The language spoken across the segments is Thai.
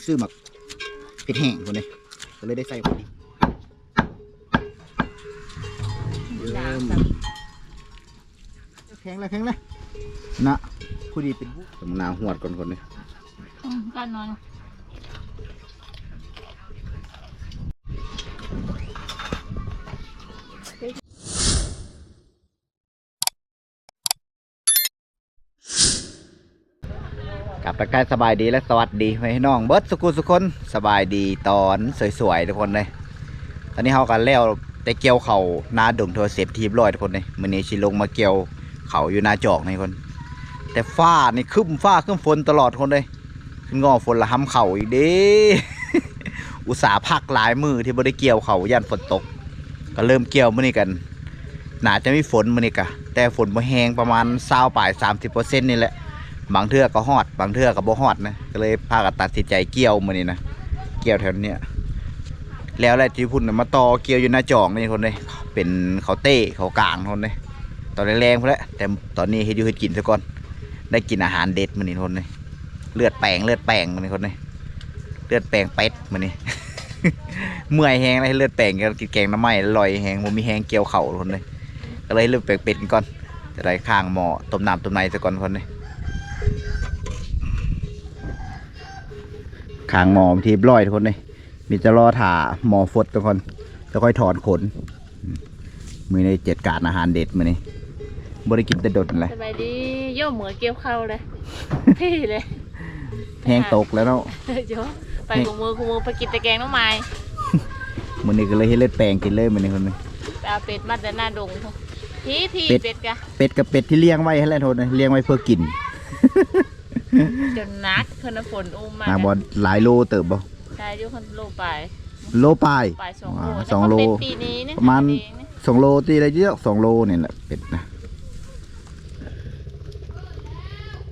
ลืมซื้อหมักเผ็ดแห้งคนนี้ก็เลยได้ใส่พอดีเริ่มแข็งแล้วแข็งแล้วนะพอดีเป็นบุสมนาวหวดก่อนคนนี้อืมกันนอน กลับตะกายสบายดีและสวัสดีไว้ให้น้องเบิร์ดสุกุลสุคนสบายดีตอนสวยๆทุกคนเลยตอนนี้เขากันแล้วแต่เกี่ยวเขานาดงโทรเสร็จทีบร้อยทุกคนเลยมือนี้ชิลงมาเกี่ยวเขาอยู่นาจอกนี่คน แต่ฟ้านี่คึ้มฟ้าคึ้มฝนตลอดคนเลยงอฝนละห้ำเข่าอีกเด้อุตสาห์พักหลายมือที่บ่ได้เกี่ยวเขายันฝนตก ก็เริ่มเกี่ยวมื้อนี้กันหนาจะมีฝนมื้อนี้กะแต่ฝนบ่แห้งประมาณ20ปลาย30%นี่แหละ บางเทือก็ฮอด บางเทือก็บ่ฮอดนะก็เลยพากันตัดสินใจเกี่ยวมือนี้นะเกี่ยวแถวเนี้ยแล้วแหละที่พุ่นน่ะมาต่อเกี่ยวอยู่หน้าจอกนี่คนเลยเป็นเขาเต้เขากลางคนเลยตอนแรงๆพุ่นแหละแต่ตอนนี้เฮ็ดอยู่เฮ็ดกินซะก่อน ได้กินอาหารเด็ดมือนี้คนเลยเลือดแปลงเลือดแปลงมือนี้คนเลยเลือดแปลงเป็ดมือนี้เมื่อยแฮงเลยเลือดแปลงกันกินแกงน้ำไหม้ลอยแฮงบ่มีแฮงเกี่ยวเข่าคนเลยก็เลยเลือดแปลงเป็ดกันก่อนจะได้ข้างหม้อต้มน้ำต้มในซะก่อนคนเลย ขางหมอทีบร้อยทุกคนเลยมีจะรอถ่าหมอฟดทุกคนจะค่อยถอนขนอืมมือในเจ็ดการอาหารเด็ดมือนี้บริกินแต่ดดเลยสบายดีโย่เหมือเกี่ยวเข้าเลยพี่เลยแห้งตกแล้วเนาะโย่ไปกูมือกูมือไปกินตะแกรงน้องไม้มือนี้ก็เลยให้เลือดแปลงกินเลยมือนี้คนนี้ไปเอาเป็ดมาแต่หน้าดงเถอะพี่พี่เป็ดเป็ดกะเป็ดกับเป็ดที่เลี้ยงไว้ให้แล้วโทษนะเลี้ยงไว้เพื่อกิน จนนักคนละฝนอุ้มมาอ่าบอหลายโลเติบบ่ใช่ด้วยคนโลไปโลปลายไปสองโลอ่าแต่สองโลเขาเป็นปีนี้เนี่ยประมาณเองเนี่ยสองโลตีอะไรเยอะสองโลเนี่ยแหละเป็ดนะ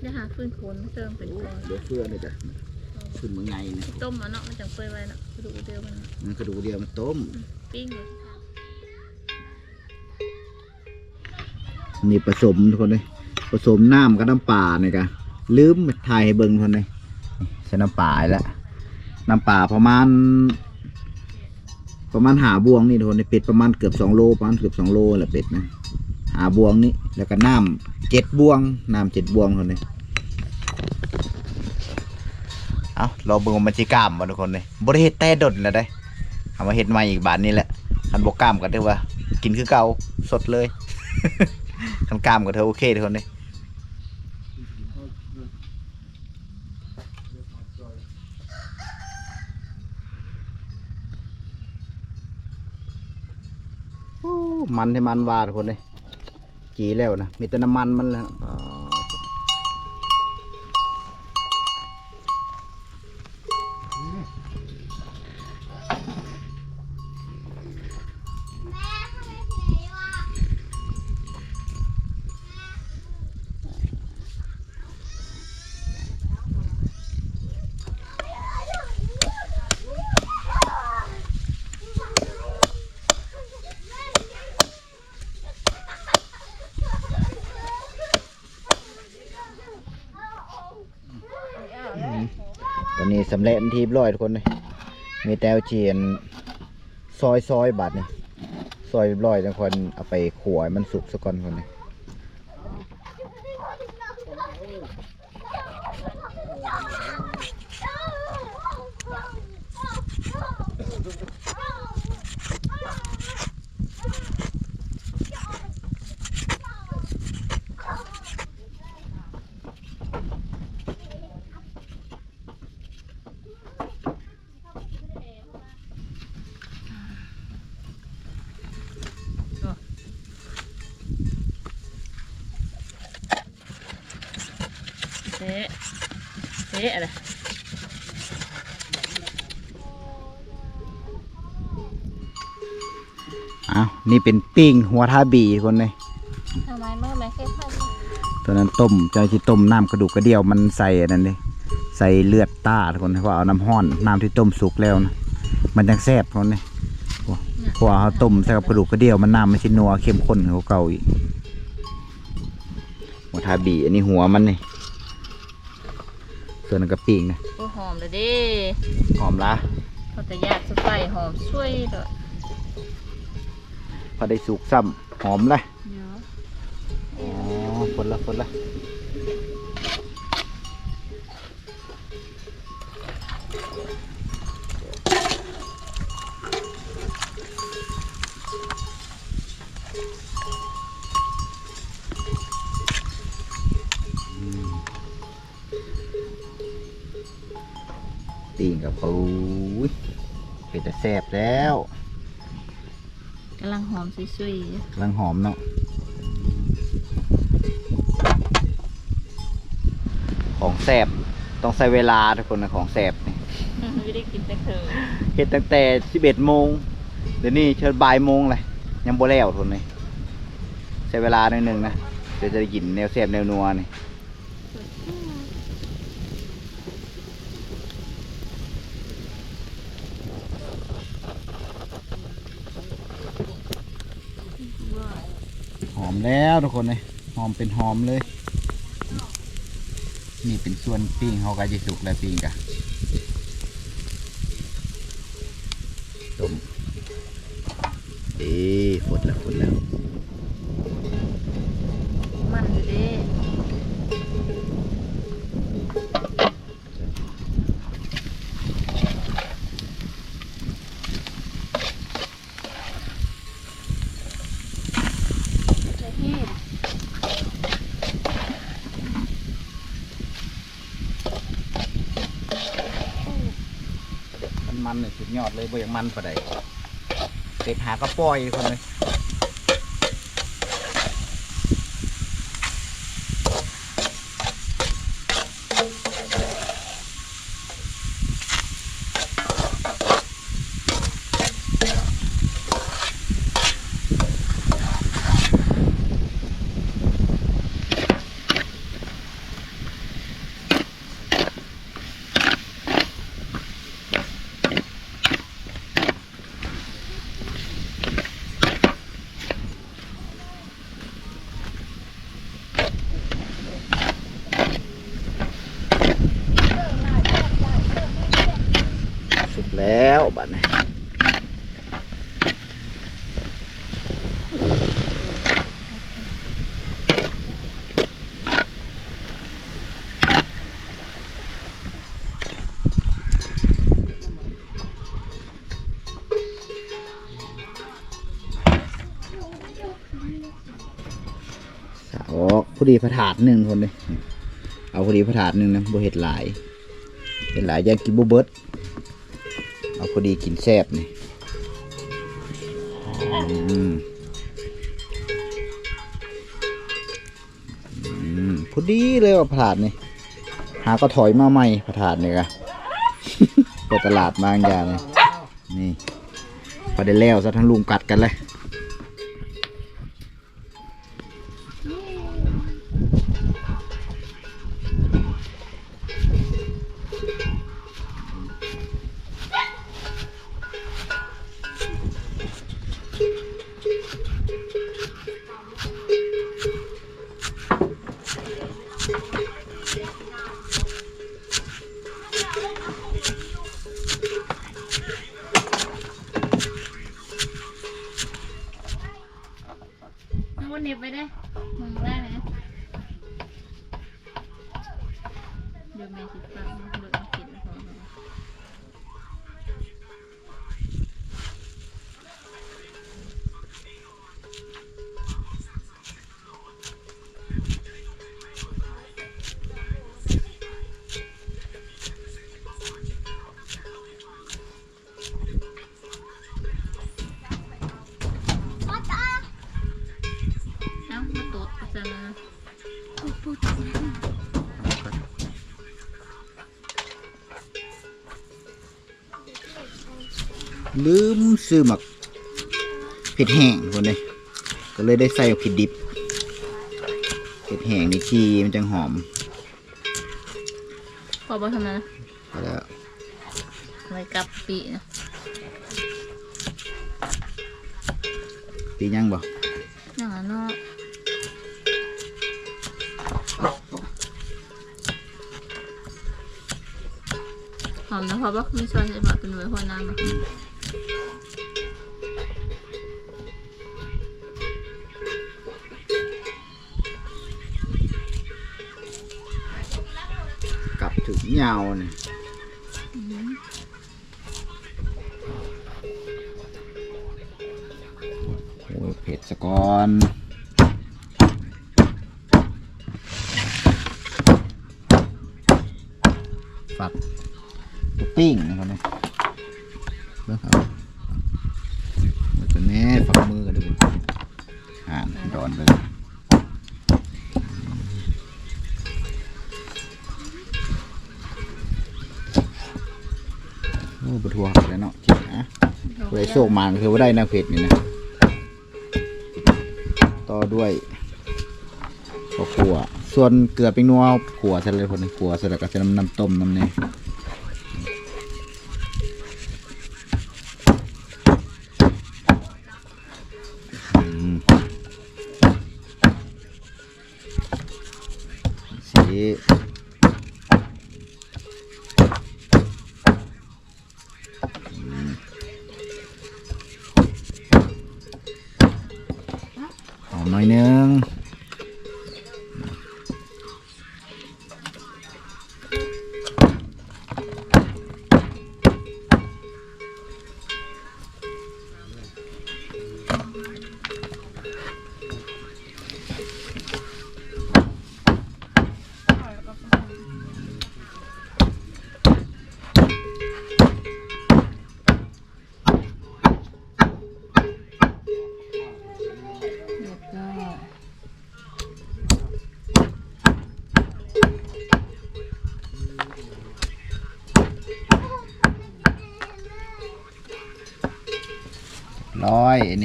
เดี๋ยวหาฟื้นคนเติมเป็นคนเดี๋ยวเพื่อนี่จ้ะขึ้นมือไงนี่ต้มมันเนาะมันจังเปื่อยไว้เนาะกระดูกเดียวมันมันกระดูกเดียวมันต้มปิ้งเลยนี่ผสมทุกคนเลยผสมน้ำกับน้ำปลาเนี่ยกะ ลืมถ่ายให้เบิ่งทุกคนเลยใส่น้ำปลาแล้วน้ำปลาประมาณ ประมาณหาบวงนี่ทุกคนเลยป็ดประมาณเกือบสองโลประมาณเกือบสองโลแหละเป็ดนะหาบวงนี่แล้วก็น้ำเจ็ดบวงน้ำเจ็ดบวงทุกคนเลยเอาเราเบิ่งมันสิกล้ามบ่ทุกคนเลยบริเฮ็ดแต่ดดแล้วได้เอามาเฮ็ดใหม่อีกบาทนี้แหละคันบ่กล้ามก็ถือว่า กินคือเก่าสดเลย คันกล้ามกับเธอโอเคทุกคนเลยโอ้ มันให้มันวาทุกคนเลยจีแล้วนะมีแต่น้ำมันมันแล้ว สำเร็จทีบร้อยทุกคนเลยมีแต้วเจียนซอยซอยบาทนี่ซอยร้อยทุกคนเอาไปขวายมันสุกสักก่อนคนเลย เจ๊เจ๊อะไรอ้าวนี่เป็นปิ้งหัวทาบีทุกคนเลยทำไมเมื่อไหร่แค่ข้าวตัวนั้นต้มเจ้าที่ต้มน้ำกระดูกกระเดี่ยวมันใส่อันนั้นเลยใส่เลือดต้าทุกคนเพราะเอาน้ำห้อนน้ำที่ต้มสุกแล้วนะมันยังแซ่บทุกคนเลยเพราะว่าเขาต้มใส่กับกระดูกกระเดี่ยวมันน้ำมันชินัวเข้มข้นกว่าเก่าอีกหัวทาบีอันนี้หัวมันนี่ ส่วนนั้นก็ปิ้งนะโอ้หอมเลยเด้หอมละเขาจะยากสุดใส่หอมช่วยเลยพอได้สุกซ้ำหอมเลยเดี๋ยวอ๋อคนละคนละ กับปูยเป็นแต่แซ่บแล้วกำลังหอมช่วยกำลังหอมเนาะของแสบต้องใช้เวลาทุกคนนะของแสบนี่ๆไม่ได้กินแต่เธอเฮ็ดตั้งแต่ 11โมงเดี๋ยวนี้เชิญบ่ายโมงเลยยังบ่แล้วทุนเลยใช้เวลาหน่อยหนึงนะเดี๋ยวจะได้กินแนวแสบแนวนัวนี่หอม แล้วทุกคนเลยหอมเป็นหอมเลย นี่เป็นส่วนปิ้งเขาก็จะสุกแล้วปิ้งกะต้มเอ๊ฝนแล้วฝนแล้ว มันเลยเด้จะเฮ็ด มันมัน เลยเลยบ่อย่างมันปะไดเก็บหากระป้อยคนเลย แล้วบัดนี้สาวพอดีพระถาดหนึ่งคนเลยเอาพอดีพระถาดหนึ่งนะบ่เห็ดหลายเห็ดหลายอยกกินบ่เบิด เอาพอดีกินแซ่บนี่อืมพอดีเลยว่าผาดนี่หาก็ถอยมาใหม่ผาดนี่กะไปตลาดบางอย่างเลยนี่พอได้แล้วซะทั้งลุงกัดกันเลย ลืมซื้อหมักเผ็ดแห้งคนเลยก็เลยได้ใส่เผ็ดดิบเผ็ดแห้งนี่ทีมันจังหอมพอบ่ทำไมนะเอาแล้วไว้กับปีนะปียังบ่อย่างนั้นเนาะหอมนะเพราะว่ามีซอยใส่บะเป็นไว้หัวน้ำอะ ยาวนี่โอ้ยเผ็ดสะก่อนฝักตัวปิ้งนะครับเนี่ยเบิ่งครับมันจะแน่ฝักมือกันด้วยอ่านดอนเลย โชคมาคือว่าได้น้ำเผ็ดนี่นะต่อด้วยข้าวขัวส่วนเกลือเป็นนัวขัวใส่เลยคนนึงขัวใส่แล้วก็ใส่น้ำน้ำต้มน้ำเนี่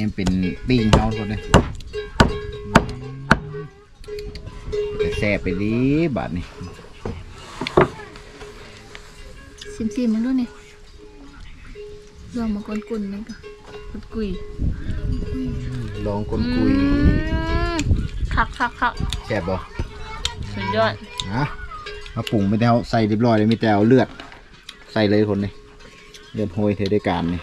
นนี้เป็นปิ้งเขาคนเลยจะแซ่บไปดีบาทนี่ซิมซิมมันด้วยนี่ลองมากวนกุนๆมันก็กุดกุยลองคนคุยอืมคักคักคักแซ่บบ่สุดยอดนะมาปรุงไม่ได้เอาใส่เรียบร้อยเลยมีแต่เอาเลือด ใส่เลยคนนี้เลือดโหยเทด้วยการนี่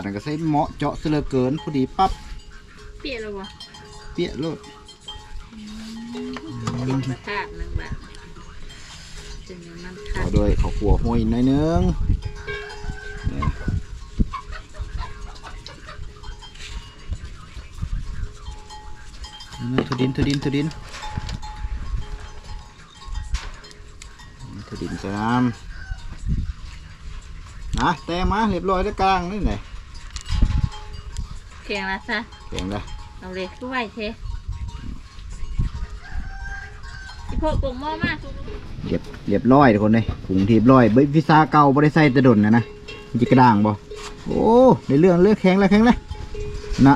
นนนก็ใส่เหมาะเจาะเสยเหลือเกินพอดีปั๊บเปรี้ยวแล้ววะเปี้ยโลดติดประทาดนึงแบบจนมันขาต่อดด้วยข้าวขัวห้อยหน่อยนึงนี่นี่ทุดินทุดินทุดินทุดินจะน้ำนะแต่มาเรียบร้อยแล้วกลางนี่ไหน เพียงละซะเก่งเลยเอาเลยคือไหวเทอีพวกกงหม้อมากเรียบเรียบร้อยทุกคนเลยผงทีบร้อยเบิ้พิซซ่าเก่าบ่ได้ใส่แตะดนนะนะมันจะกระด้างบ่โอ้ในเรื่องเลือกแข็งแล้วแข็งแล้วนะ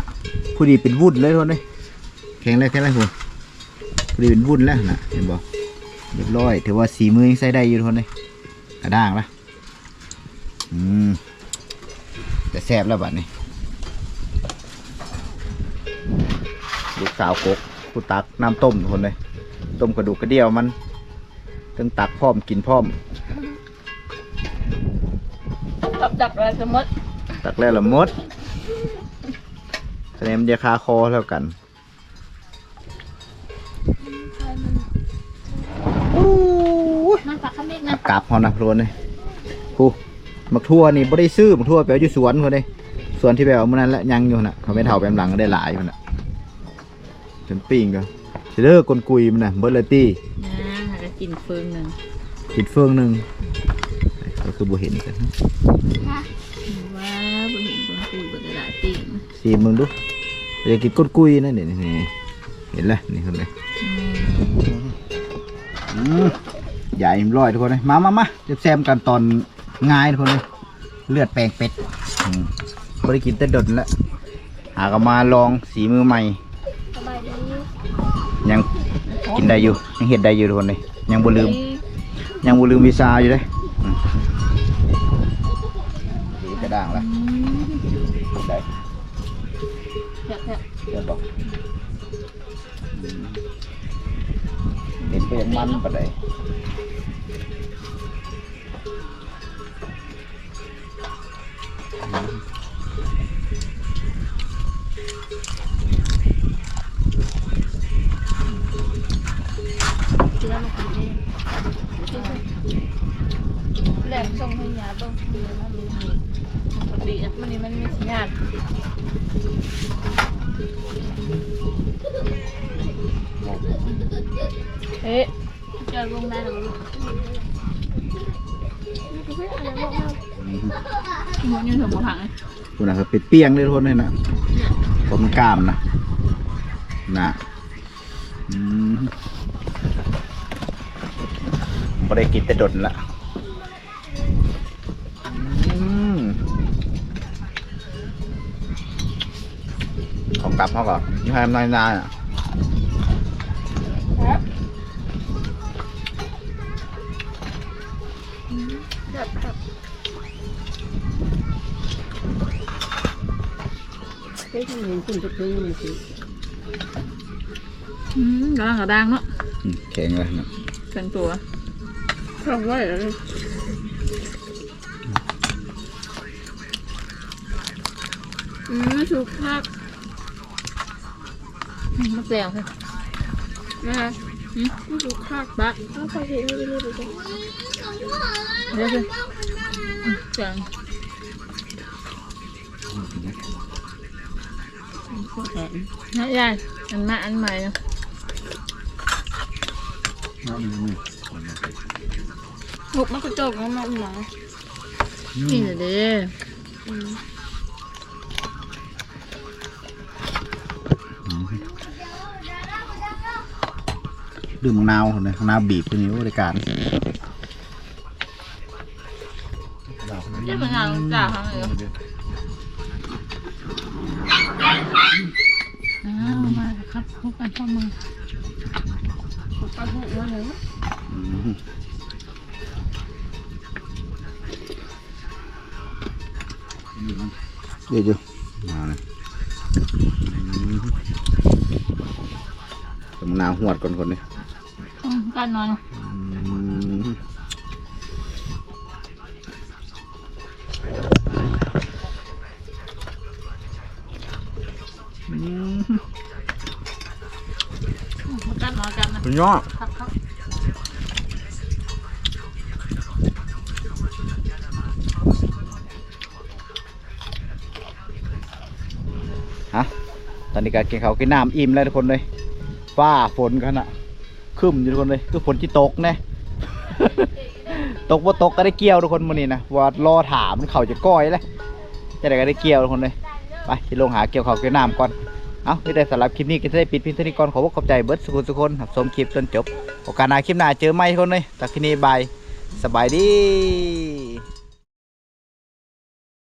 ผู้ดีเป็นวุ่นเลยทุกคนเลยแข็งแล้วแข็งแล้วคุณผู้ดีเป็นวุ่นแล้วนะเห็นบ่เรียบร้อยถือว่าสีมือยังใส่ได้อยู่ทุกคนเลยกระด้างละอืมแต่แซ่บแล้วบัดนี้ ลูกสาวกกผู้ตักน้ำต้มทุกคนเลย ต้มกระดูกกระเดี่ยวมันต้องตักพร้อมกินพร้อมดับดับอะไรสมมติตักแล้วละมดแสดงมันจะคาคอแล้วกันอู้ยมันฝักขมิ้นนะกราบหอนะพรวนเลยผู้มักทั่วนี่บ่ได้ซื้อมักทั่วแปลว่าอยู่สวนคนเลยส วนที่แบบว่ามื่อนั้นแหละยังอยู่น่ะเขาไม่เท่าแปมหลังก็ได้หลายอยู่น่ะจนปิ้งก็สิเลิกกลกุยมันน่ะเบิร์ลตี้นะหาจะกินเฟืองหนึ่งกินเฟืองหนึ่งก็คือบ่เห็นกันว้าบนหินบนปูบนกระดาษตีนสีมึงดูอยากกินก้นกุยนะเนี่ยนี่เห็นแล้วนี่คนเลยมใหญ่ร้อยทุกคนเลยมามามาจะแซมกันตอนง่ายทุกคนเลยเลือดแปลงเป็ดอืม บริกินแต่ดดแล้วหากนมาลองสีมือใหม่ สบายดียังกินได้อยู่ ยังเห็ดได้อยู่ทุกคนเลยยังบ่ลืม ยังบ่ลืมวีซ่าอยู่เลยอืมดีกระด้างละได้แซ่บเดี๋ยวบอกอืมเห็นไปยังมันปะได ๆกินแล้วมากินเองแหลมส่งให้ยาเบิ่งดีนะมีมีปกติมันนี่มันมีสัญญาณเอ๊ะเจอลงได้หรือลูกอืนถึงบ่ถังเลยคุณนะครับเป็นเปียงเลยทุนเลยนะผมกล้ามนะนะอืม พอได้กินแต่ดนละอืมของกลับเขาก่อนยี่ห้อน้อยนาอะแบบแบบ cái cái nhìn cùng thực tế mình thì อืมกำลังกระด้างเนาะอืมแข็งเลยนะเป็นตัว không có rồi อืมสุกมากมะเกลียวค่ะ nè อืม nó được khác บ้า nó phải hiện như thế được เดี๋ยวสิอืมจัง có thể นะยายอันมาอันใหม่นะหกมันกระจกมันมันหนานี่เดี๋ยวดิดื่มมะนาวคนเลยมะนาวบีบตัวนี้บริการนี่เป็นงานจ่าครั้งเลยเหรออ้าวมาแล้วครับพบกันข้อมือ có hộ nó nữa อืมเดี๋ยวจ กันนอนกันนะคุณยอดครับครับ ตอนนี้ก็กินข้าวกินน้ำอิ่มแล้วทุกคนเลยฟ้าฝนกันอะครึ้มอยู่ทุกคนเลยคือฝนที่ตกน่ตกว่าตกก็ได้เกี่ยวทุกคนมื้อนี้นะว่ารอถามเขาจะก้อยแล้วจะได้ก็ได้เกี่ยวทุกคนเลยไปที่ลงหาเกี่ยวข้าวเกี่ยวน้ำก่อนเอาไม่ได้สำหรับคลิปนี้ก็จะได้ปิดพียงเท่านี้ก่อนขอบอกขอบใจเบิร์ดสุขุมสุคนครับชมคลิปจนจบ โอกาสหน้าคลิปหน้าเจอไหมทุกคนเลยต่คลินีบายสบายดี